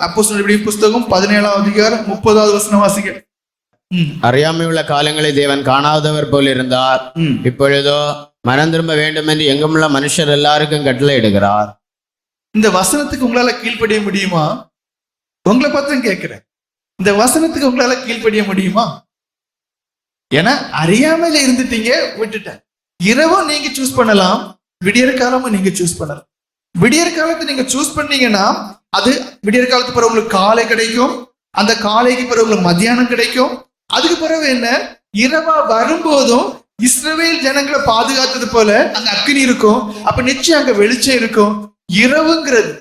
அப்போ புஸ்தகம் பதினேழாவது அதிகாரம் முப்பதாவது வசனம் வாசிக்க. ம், அறியாமையுள்ள காலங்களை தேவன் காணாதவர் போல் இருந்தார். இப்பொழுதோ மனம் திரும்ப வேண்டும் என்று எங்குமுள்ள மனுஷர் எல்லாருக்கும் கட்டளை இடுகிறார். இந்த வசனத்துக்கு உங்களால கீழ்ப்படிய முடியுமா? உங்களை பார்த்து கேட்கிறேன். இந்த வசனத்துக்கு உங்களால கீழ்ப்படிய முடியுமா? ஏன்னா அறியாமையில இருந்துட்டீங்க விட்டுட்டேன். இரவும் நீங்க சூஸ் பண்ணலாம் விடியற் காலமும் நீங்க சூஸ் பண்ணலாம். விடியற் காலத்தை நீங்க சூஸ் பண்ணீங்கன்னா அது விடியற் காலத்து பிறகு உங்களுக்கு காலை கிடைக்கும் அந்த காலைக்கு பிறகு உங்களுக்கு மத்தியானம் கிடைக்கும். அதுக்கு பிறகு என்ன? இரவா வரும்போதும் இஸ்ரவேல் ஜனங்களை பாதுகாத்தது போல அங்க அக்கினி இருக்கும். அப்ப நிச்சயம் அங்க வெளிச்சம் இருக்கும். இரவுங்கிறது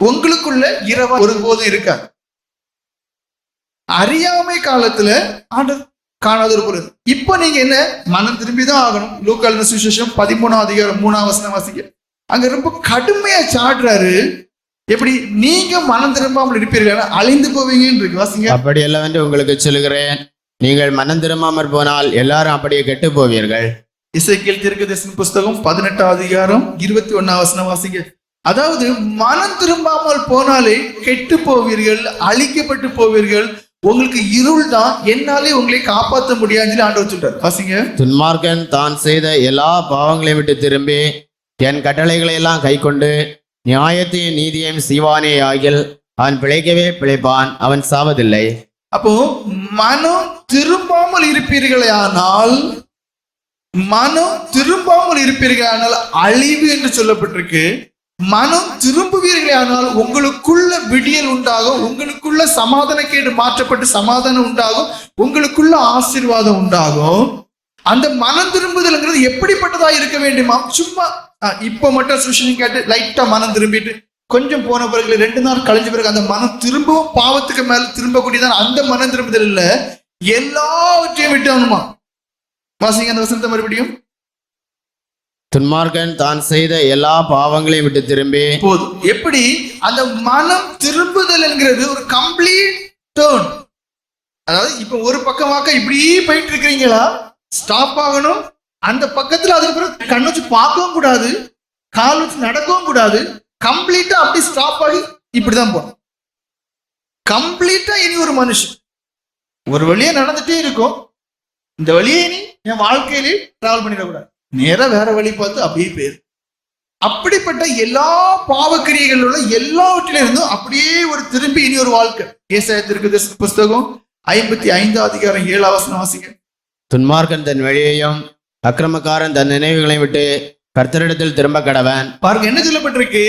உங்களுக்குள்ள இரவா ஒருபோதும் இருக்காது. அறியாமை காலத்துல ஆண்டு காணாத ஒரு பொருள் இப்போ நீங்க என்ன? மனம் திரும்பிதான் ஆகணும். லூக்கால் சுவிசேஷம் பதிமூணாம் அதிகாரம் மூணாம் வசனம் வாசிக்க அங்க ரொம்ப கடுமையா சாடுறாரு. எப்படி நீங்க மனம் திரும்பாமல் இருப்பீர்கள் அழிந்து போவீங்கன்னு இருக்கு வாசிங்க. அப்படி அல்லவென்று உங்களுக்கு சொல்லுகிறேன். நீங்கள் மனம் திரும்பாமற் போனால் எல்லாரும் அப்படியே கெட்டு போவீர்கள். இசைக்கியல் தீர்க்கதரிசன புஸ்தகம் பதினெட்டாம் அதிகாரம் இருபத்தி ஒன்னாம் வசனம் வாசிங்க. அதாவது மனம் திரும்பாமல் போனாலே கெட்டு போவீர்கள் அழிக்கப்பட்டு போவீர்கள். உங்களுக்கு இருள் தான் என்னாலே உங்களை காப்பாற்ற முடியாதுன்னு ஆண்டவர் சொல்றார். வாசிங்க. துன்மார்க்கன் தான் செய்த எல்லா பாவங்களையும் விட்டு திரும்பி என் கட்டளைகளை எல்லாம் கைக்கொண்டு நியாயத்தையும் நீதியையும் செய்வானே ஆகில் அவன் பிழைக்கவே பிழைப்பான் அவன் சாவதில்லை. அப்போ மனம் திரும்பாமல் இருப்பீர்களே ஆனால் மனம் திரும்பாமல் இருப்பீர்களானால் அழிவு என்று சொல்லப்பட்டிருக்கு. மனம் திரும்புவீர்களே ஆனால் உங்களுக்குள்ள விடியல் உண்டாகும் உங்களுக்குள்ள சமாதானக்கேடு மாற்றப்பட்டு சமாதானம் உண்டாகும் உங்களுக்குள்ள ஆசீர்வாதம் உண்டாகும். அந்த மனம் திரும்புதல்ங்கிறது எப்படிப்பட்டதா இருக்க வேண்டுமா? சும்மா இப்ப மட்டும் சுஷன் கேட்டு லைட்டா மனம் திரும்பிட்டு கொஞ்சம் போன பிறகு ரெண்டு நாள் கழிஞ்ச பிறகு அந்த மனம் திரும்பவும் பாவத்துக்கு மேல திரும்பக்கூடியதான் அந்த மனம் திரும்புதல் இல்ல. எல்லாவற்றையும் விட்டணுமா வாசிங்க அந்த வசனத்தை மறுபடியும். துன்மார்க்கன் தான் செய்த எல்லா பாவங்களையும் விட்டு திரும்பி போதும் எப்படி? அந்த மனம் திரும்புதல் என்கிறது ஒரு கம்ப்ளீட் டேர்ன் அதாவது இப்ப ஒரு பக்கமாக்க இப்படியே போயிட்டு இருக்கிறீங்களா? ஸ்டாப் ஆகணும். அந்த பக்கத்துல அதுக்கு பிறகு கண் வச்சு பார்க்கவும் கூடாது கால் வச்சு நடக்கவும் கூடாது. கம்ப்ளீட்டா அப்படி ஸ்டாப் ஆகி இப்படிதான் போகணும் கம்ப்ளீட்டா இனி ஒரு மனுஷன். ஒரு வழியா நடந்துட்டே இருக்கும். இந்த வழியே இனி என் வாழ்க்கையிலே டிராவல் பண்ணிடக்கூடாது. நேரா வேற வழி பார்த்து அப்படியே போயிரு அப்படிப்பட்ட எல்லா பாவக்கிரியைகள் உள்ள எல்லாவற்றிலும் இருந்தும் அப்படியே ஒரு திரும்பி இனி ஒரு வாழ்க்கை. ஏசாயத்திற்கு புஸ்தகம் ஐம்பத்தி ஐந்தாம் அதிகாரம் ஏழாவசன வசனம் வாசிங்க. துன்மார்க்கன் தன் வழியையும் அக்கிரமக்காரன் தன் நினைவுகளையும் விட்டு கர்த்தரிடத்தில் திரும்ப கடவன். பாருங்க என்ன சொல்லப்பட்டிருக்கு?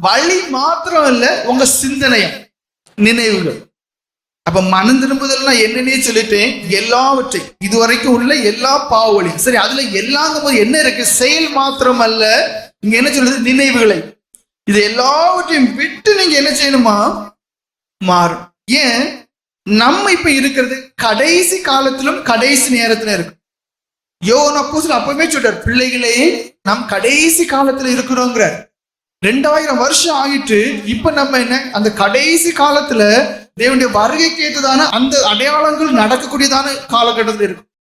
வழி மாத்திரம் இல்ல உங்க சிந்தனையும் நினைவுகள் அப்ப மனம் திரும்புதல்னா என்னன்னே சொல்லிட்டேன். எல்லாவற்றையும் இதுவரைக்கும் உள்ள எல்லா பாவங்களையும் சரி அதுல எல்லாங்கும் போது என்ன இருக்கு? செயல் மாத்திரம் அல்ல. இங்க என்ன சொல்லுது? நினைவுகளை. இது எல்லாவற்றையும் விட்டு நீங்க என்ன செய்யணுமா? மாறும். ஏன்? நம்ம இப்ப இருக்கிறது கடைசி காலத்திலும் கடைசி நேரத்துல இருக்கு. யோன பூசல் அப்பவுமே சொல்றார் பிள்ளைகளே நாம் கடைசி காலத்துல இருக்கிறோங்கிறார். ரெண்டாயிரம் வருஷம் ஆகிட்டு இப்ப நம்ம என்ன அந்த கடைசி காலத்துல தேவனுடைய வருகைக்கு ஏற்றதான அந்த அடையாளங்கள் நடக்கக்கூடியதான காலகட்டத்தில் இருக்கும்.